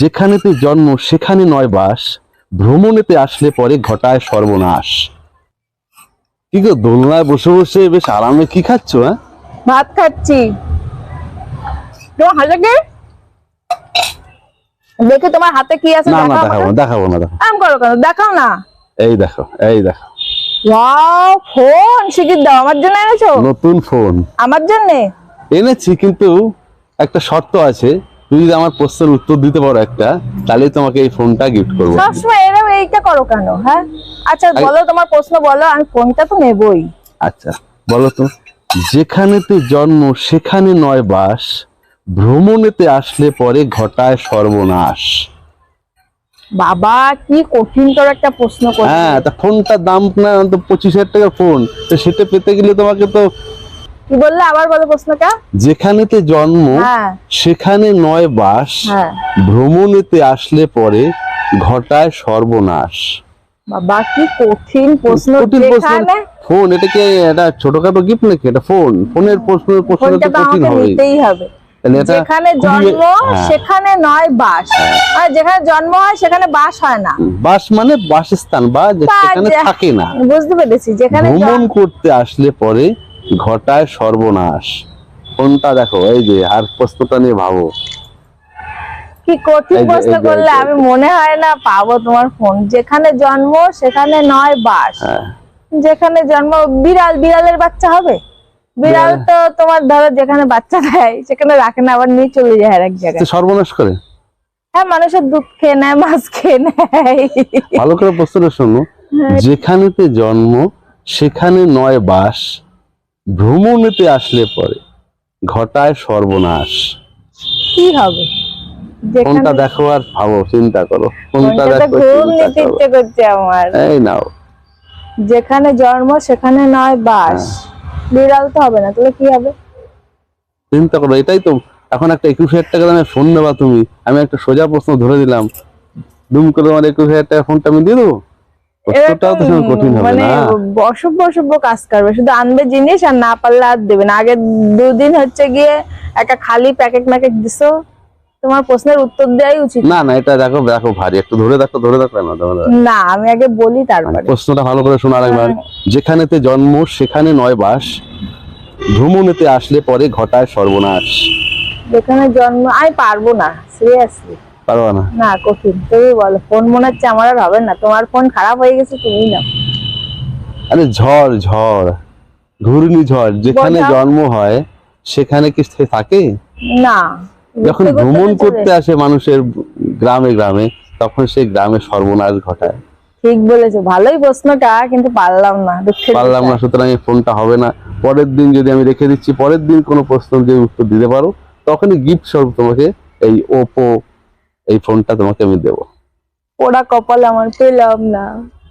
যেখানেতে জন্ম সেখানে নয় বাস ভ্রমণেতে আসলে পরে ঘটায় সর্বনাশ। কি গো দোলনায় বসে বসে বেশ আরামে কি খাচ্ছ হ্যাঁ? ভাত খাচ্ছি। তোমার হাতে কি তোমার হাতে কি আছে না না দেখাবো দেখাবো না দেখাবো। আম করো কেন দেখাও না। এই দেখো এই দেখো। Wow phone? শিখির দাও আমার জন্য এনেছো? নতুন ফোন। আমার জন্য? এনেছি কিন্তু একটা শর্ত আছে। তুমি যদি আমার প্রশ্নের উত্তর দিতে পারো একটা তাহলে তোমাকে এই ফোনটা গিফট করব। সবসময় এরকম এইটা করো কেন হ্যাঁ? আচ্ছা বলো তোমার প্রশ্ন বলো আমি ফোনটা তো নেবই। আচ্ছা বলো তো যেখানেতে জন্ম সেখানে নয় বাস ভ্রমণেতে আসলে পরে ঘটায় সর্বনাশ। বাবা কি কঠিন তোর একটা প্রশ্ন করছ হ্যাঁ তা ফোনটার দাম না তো পঁচিশ হাজার টাকা ফোন তো সেটা পেতে গেলে তোমাকে তো কি বললে? আবার বলো প্রশ্নটা যেখানেতে জন্ম হ্যাঁ। সেখানে নয় বাস হ্যাঁ। ভ্রমণেতে আসলে পরে ঘটায় সর্বনাশ। বাবা কি কঠিন প্রশ্ন কঠিন প্রশ্ন। ফোন এটা কি এটা ছোটখাটো গিফট নাকি? এটা ফোন। ফোনের প্রশ্ন প্রশ্ন তো কঠিন হবে নিতেই হবে। যেখানে জন্ম হ্যাঁ। সেখানে নয় বাস। আর যেখানে জন্ম হয় সেখানে বাস হয় না। বাস মানে বাসস্থান বা যে- তা সেখানে যে- থাকে না। বুঝতে পেরেছি যেখানে ভ্রমণ করতে আসলে পরে ঘটায় সর্বনাশ। কোনটা দেখো? এই যে আর প্রশ্নটা নিয়ে ভাবো। কি কঠিন প্রশ্ন করলে আমি মনে হয় না পাবো তোমার ফোন যেখানে জন্ম সেখানে নয় বাস। হ্যাঁ। যেখানে জন্ম বিড়াল বিড়ালের বাচ্চা হবে? বিড়াল বিড়াল- তো তোমার ধরো যেখানে বাচ্চা দেয় সেখানে রাখে না আবার নিয়ে চলে যায় এক জায়গায়। সর্বনাশ করে? হ্যাঁ মানুষের দুধ খেয়ে নেয় মাছ খেয়ে নেয়। ভালো করে প্রশ্নটা শোনো। হ্যাঁ। যেখানেতে জন্ম সেখানে নয় বাস। ভ্রমণেতে আসলে পরে ঘটায় সর্বনাশ। কি হবে? কোনটা দেখো আর ভাবো চিন্তা করো। কোনটা দেখো ইচ্ছে করছে আমার। এই নাও। যেখানে জন্ম সেখানে নয় বাস। হ্যাঁ। বিড়াল তো হবে না তাহলে কি হবে? চিন্তা করো এটাই তো এখন একটা একুশ হাজার টাকা দামে ফোন নেবা তুমি। আমি একটা সোজা প্রশ্ন ধরে দিলাম। দুম করে তোমার একুশ হাজার টাকা ফোনটা আমি দিয়ে দেবো? মানে অসভ্য অসভ্য কাজ করবে। শুধু আনবে জিনিস আর না পারলে আর দেবে না। আগে দুদিন হচ্ছে গিয়ে একটা খালি প্যাকেট ম্যাকেট দিছো। তোমার প্রশ্নের উত্তর দেওয়াই উচিত। না না এটা দেখো দেখো ভারী। একটু ধরে দেখো ধরে দেখো না না আমি আগে বলি তারপরে। প্রশ্নটা ভালো করে শোনা রাখবেন যেখানেতে জন্ম সেখানে নয় বাস। ভ্রমণেতে আসলে পরে ঘটায় সর্বনাশ। যেখানে জন্ম আমি পারব না সিরিয়াসলি পারবা না। না কঠিন। তুমি বলো ফোন মনে হচ্ছে আমার আর হবে না। তোমার ফোন খারাপ হয়ে গেছে তুমি নাও। আরে ঝড় ঝড়। ঘূর্ণি ঝড় যেখানে জন্ম হয় সেখানে কি থাকে? না। যখন ভ্রমণ করতে আসে মানুষের গ্রামে গ্রামে তখন সেই গ্রামে সর্বনাশ ঘটায়। ঠিক বলেছ ভালোই প্রশ্নটা কিন্তু পারলাম না দুঃখের পারলাম না সুতরাং এই ফোনটা হবে না। পরের দিন যদি আমি রেখে দিচ্ছি পরের দিন কোনো প্রশ্ন যদি উত্তর দিতে পারো তখনই গিফট স্বরূপ তোমাকে এই ওপো এই ফোনটা তোমাকে আমি দেবো। পোড়া কপাল আমার পেলাম না।